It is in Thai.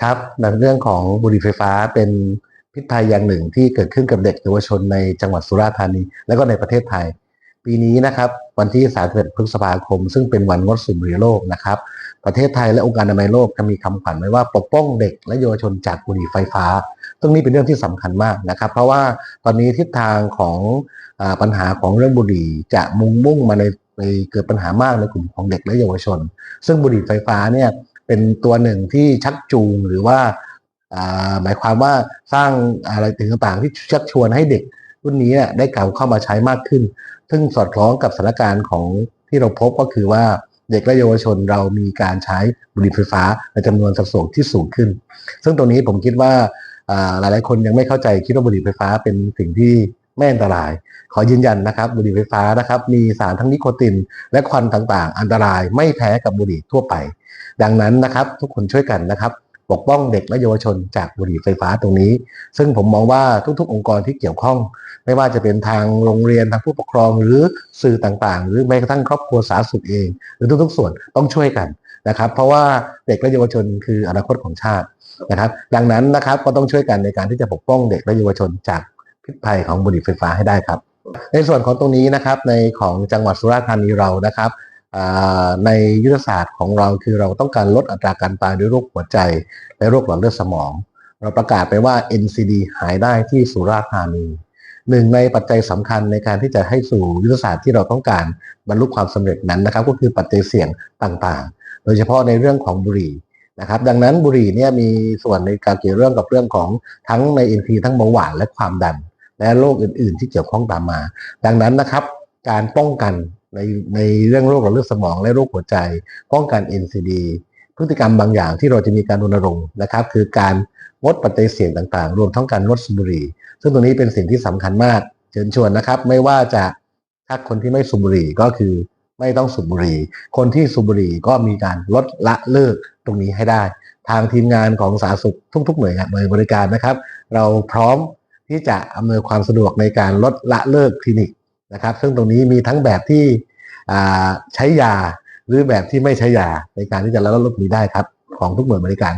ครับในเรื่องของบุหรี่ไฟฟ้าเป็นพิษภัยอย่างหนึ่งที่เกิดขึ้นกับเด็กเยาวชนในจังหวัดสุราษฎร์ธานี และก็ในประเทศไทย ปีนี้นะครับวันที่ 31 พฤษภาคม ซึ่งเป็นวันงดสูบบุหรี่โลกนะครับ ประเทศไทยและองค์การอนามัยโลกจะมีคำขวัญไว้ว่าปกป้องเด็กและเยาวชนจากบุหรี่ไฟฟ้าซึ่งนี่เป็นเรื่องที่สำคัญมากนะครับ เพราะว่าตอนนี้ทิศทางของอปัญหาของเรื่องบุหรี่จะมุ่งมุ่งมาในในเกิดปัญหามากในกลุ่มของเด็กและเยาวชน ซึ่งบุหรี่ไฟฟ้าเนี่ย เป็นตัวหนึ่งที่ชักจูงหรือว่าหมายความว่าสร้างอะไรต่างๆที่ชักชวนให้เด็กรุ่นนี้ได้กลับเข้ามาใช้มากขึ้น ซึ่งสอดคล้องกับสถานการณ์ของที่เราพบก็คือว่าเด็กและเยาวชนเรามีการใช้บุหรี่ไฟฟ้าในจำนวนสัดส่วนที่สูงขึ้น ซึ่งตรงนี้ผมคิดว่าอ่าหลายๆคนยังไม่เข้าใจคิดว่าบุหรี่ไฟฟ้าเป็นสิ่งที่ ไม่อันตราย ขอยืนยันนะครับบุหรี่ไฟฟ้านะครับมีสารทั้งนิโคติน และควันต่างๆ อันตรายไม่แพ้กับบุหรี่ทั่วไป ดังนั้นนะครับทุกคนช่วยกันนะครับปกป้องเด็กและเยาวชนจากบุหรี่ไฟฟ้าตรงนี้ ซึ่งผมมองว่าทุกๆ องค์กรที่เกี่ยวข้อง ไม่ว่าจะเป็นทางโรงเรียนทางผู้ปกครองหรือสื่อต่างๆ หรือแม้กระทั่งครอบครัวสาธารณสุขเอง หรือทุกๆ ส่วนต้องช่วยกันนะครับ เพราะว่าเด็กและเยาวชนคืออนาคตของชาตินะครับ ดังนั้นนะครับก็ต้องช่วยกันในการที่จะปกป้องเด็กและเยาวชนจาก พิษภัยของบุหรี่ไฟฟ้าให้ได้ครับ ในส่วนของตรงนี้นะครับในของจังหวัดสุราษฎร์ธานีเรานะครับในยุทธศาสตร์ของเราคือเราต้องการลดอัตราการตายด้วยโรคหัวใจและโรคหลอดเลือดสมอง เราประกาศไปว่า NCD หายได้ที่สุราษฎร์ธานีหนึ่งในปัจจัยสำคัญในการที่จะให้สู่ยุทธศาสตร์ที่เราต้องการบรรลุความสำเร็จนั้นนะครับ ก็คือปัจจัยเสี่ยงต่างๆ โดยเฉพาะในเรื่องของบุหรี่นะครับ ดังนั้นบุหรี่เนี่ยมีส่วนในการเกี่ยวเรื่องกับเรื่องของทั้งใน NP ทั้งเบาหวานและความดัน และโรคอื่น ๆ ที่เกี่ยวข้องตามมา ดังนั้นนะครับ การป้องกันในในเรื่องโรคหลอดเลือดสมองและโรคหัวใจ ป้องกัน NCD พฤติกรรมบางอย่างที่เราจะมีการรณรงค์นะครับ คือการงดปัจจัยเสี่ยงต่างๆ รวมทั้งการงดสูบบุหรี่ ซึ่งตรงนี้เป็นสิ่งที่สำคัญมากเชิญชวนนะครับ ไม่ว่าจะถ้าคนที่ไม่สูบบุหรี่ก็คือไม่ต้องสูบบุหรี่ คนที่สูบบุหรี่ก็มีการลดละเลิกตรงนี้ให้ได้ ทางทีมงานของสาธารณสุขทุกๆหน่วยงานหน่วยบริการนะครับ เราพร้อม ที่จะอำนวยความสะดวกในการลดละเลิกคลินิกนะครับ ซึ่งตรงนี้มีทั้งแบบที่ใช้ยาหรือแบบที่ไม่ใช้ยาในการที่จะละเลิกนี้ได้ครับ ของทุกหน่วยบริการ